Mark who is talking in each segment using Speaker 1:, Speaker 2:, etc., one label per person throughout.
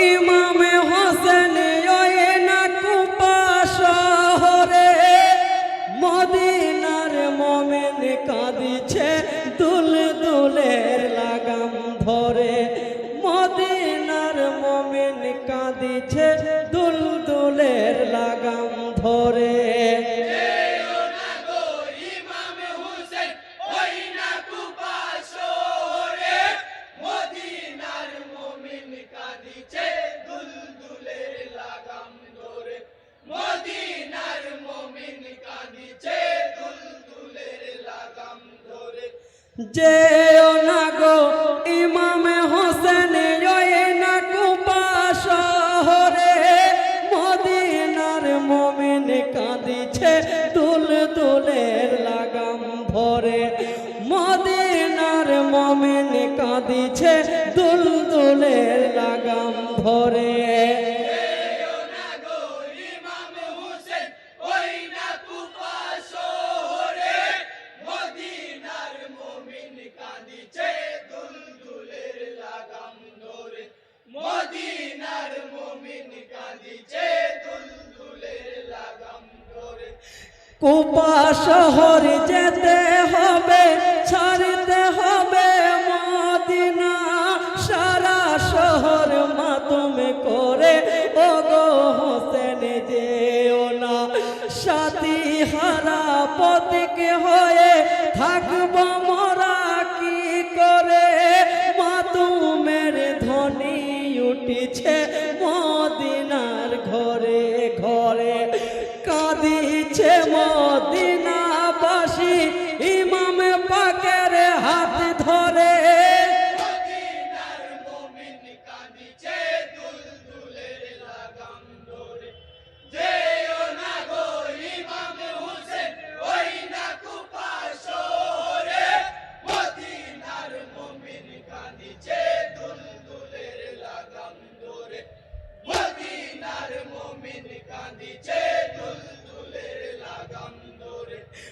Speaker 1: ইমামে কাঁদিছে দুল দুলের লাগাম ভরে। মদিনার মমিন কাঁদিছে দুল দুলের লাগাম ধরে কুপা শহর যেতে হবে, ছাড়তে হবে মদিনা। সারা শহর মাতমে করে ও গো হোসেন যেও না। সাথী হারা পতিক হয়ে থাকব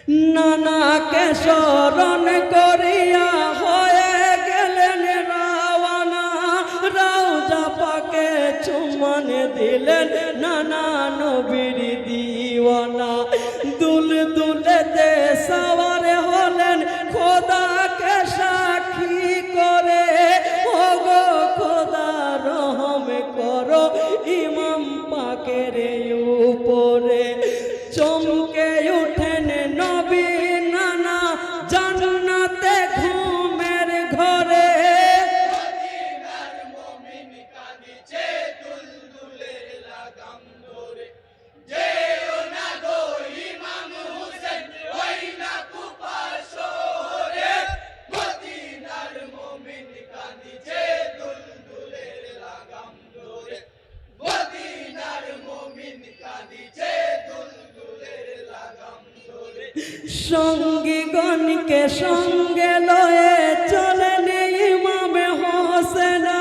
Speaker 1: নানাকে কেশরণ করিয়া সঙ্গীগণকে সঙ্গে লয়ে চলেন ইমামে হোসেনা।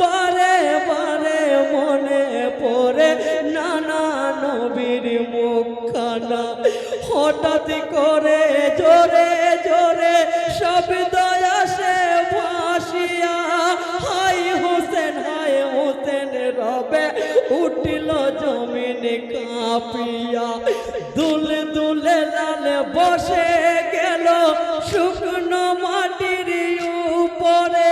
Speaker 1: বারে বারে মনে পড়ে নানা নবীর মুখানা হঠাৎ করে জোরে জোরে শব্দ আসে ভাসিয়া হাই হোসেন হাই হোসেন রবে উঠিল জমিন কাঁপিয়া। বসে গেল শুকনো মাটির উপরে।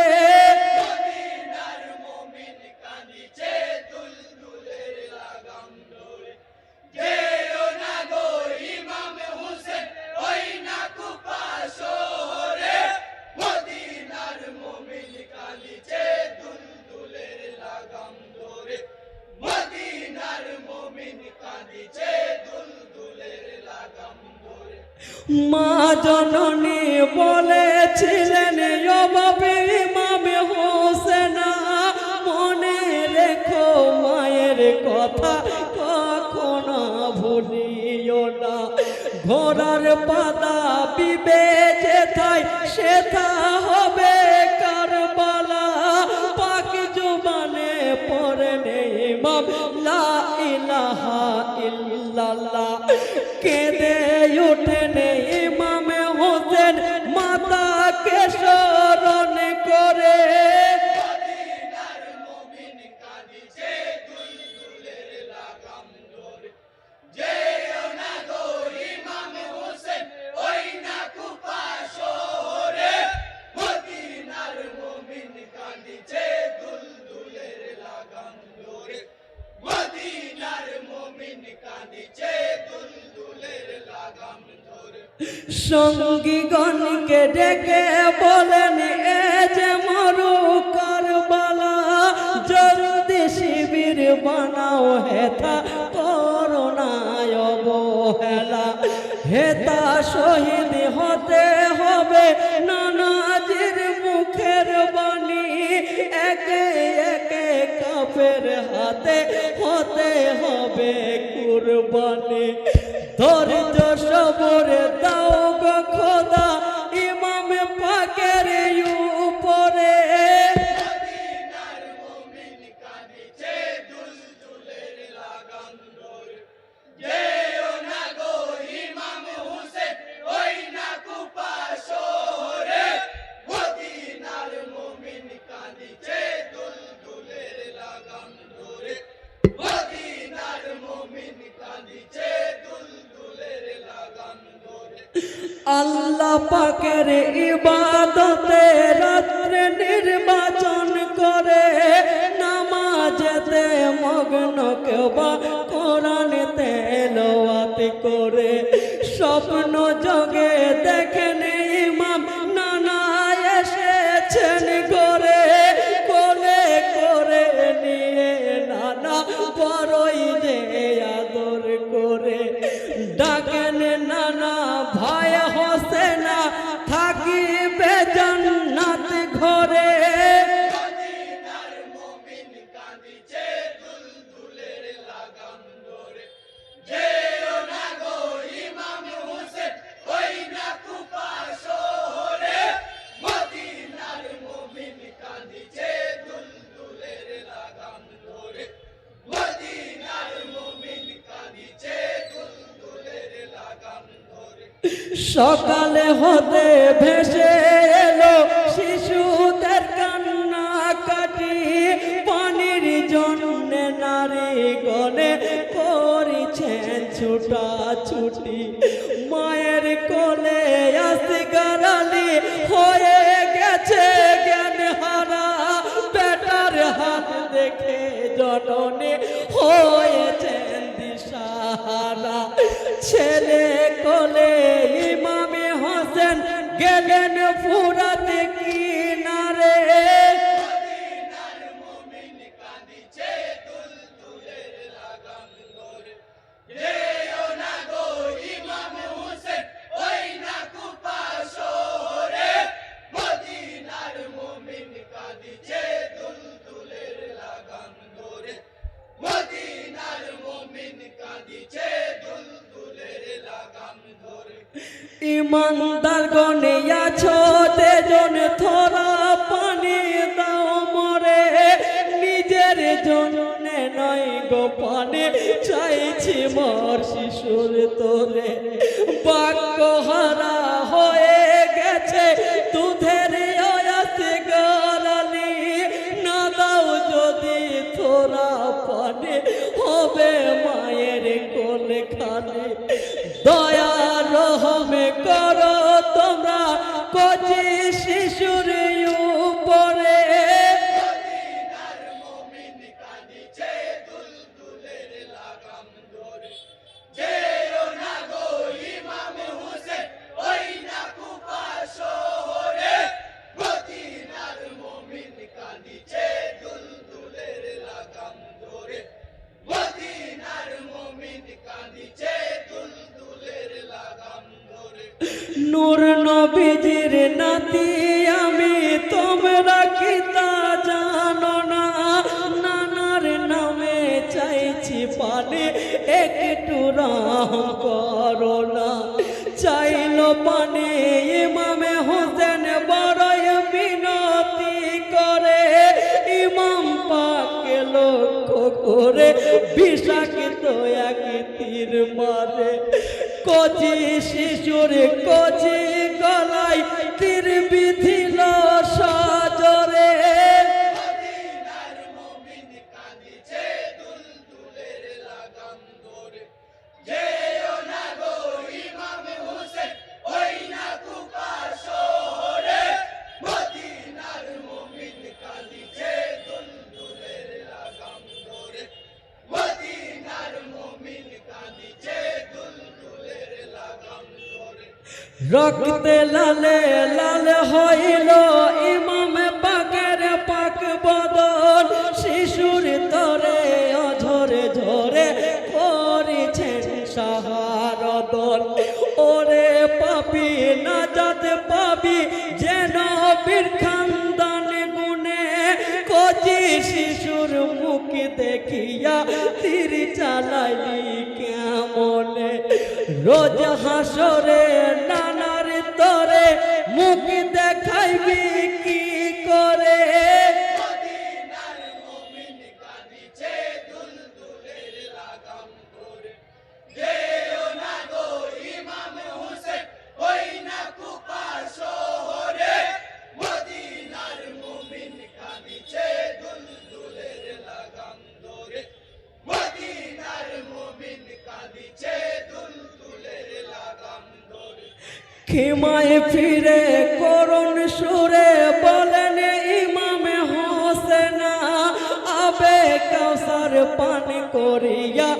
Speaker 1: মা জননী বলেছিলেন অভাবে ইমামে হোসেনা, মনে রেখো মায়ের কথা, কখনো ভুলিও না। ঘোড়ার পাতা বিবে যেথায় সেথা হবে সঙ্গীগণকে ডেকে বলেন, এ যে মরু কারবালা, জলদি শিবির বানাও, হেথা করোনায় অবহেলা। হেতা শহীদ হতে হবে নানাজির মুখের বাণী। একে একে কাপের হাতে হতে হবে কুরবানি। ধৈর্য সবরে দাও আল্লাহ পাকের ইবাদতে রাত্রে নির্বাচন করে, নামাজেতে মগ্ন কেউ বা কোরআন তেলাওয়াত করে। স্বপ্ন যোগে দেখেন সকালে হতে ভেসে এলো শিশুদের কান্না কাটি। পানির জন্য নারী গনে করেছেন ছুটা ছুটি মায়ের কোলে আসি গারালি হয়ে গেছে জ্ঞান হারা। বেটার হাত দেখে জননে হয়েছেন দিশাহারা। ছেলে কোলে গেলেন ফুরাত ইমানদার গনে আছো, তেজন থরা পানি দাও মরে। নিজের জনে নয় গোপনে, চাইছি মর শিশুর তোরে। বাক্য নূর নবীজির নাতি, আমি তোমরা কি তা জানো না? নানার নামে চাইছি পানি, একটু রাম করো না। চাইল পানি ইমামে হোসেন বড়ই বিনতি করে। ইমাম পাকে লক্ষ্য করে, বিষাক্ত এক তীর মারে। কচি শিশুর কচি গলায় রক্তে লালে লাল হইল ইমাম পাকের পাক বদল শিশুর তরে অঝরে ঝরে করেছেন সাহারদল ওরে পাপি, নাজাত পাবি যেন বীর খানদান গুনে কচি শিশুর মুখ দেখিয়া তীর চালাইলি কেমনে? রোজ হাসরে খিমায় ফিরে করুণ সুরে বলেন, ইমামে হোসেনা আবে কাউসার পান করিয়া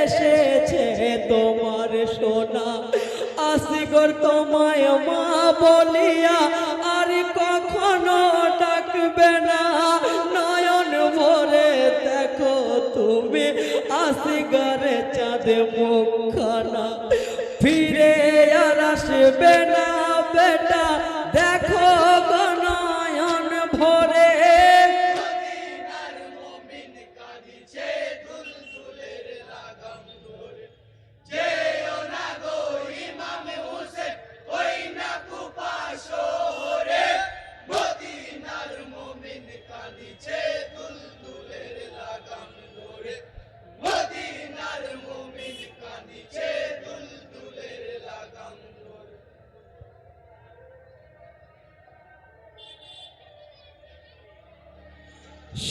Speaker 1: এসেছে তোমার সোনা। আসিগর তোমায় মা বলিয়া, আর কখনো ডাকবে না। নয়ন ভরে দেখো তুমি, আসিগরে চাঁদে মুখখানা আসবে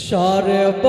Speaker 1: সর্ব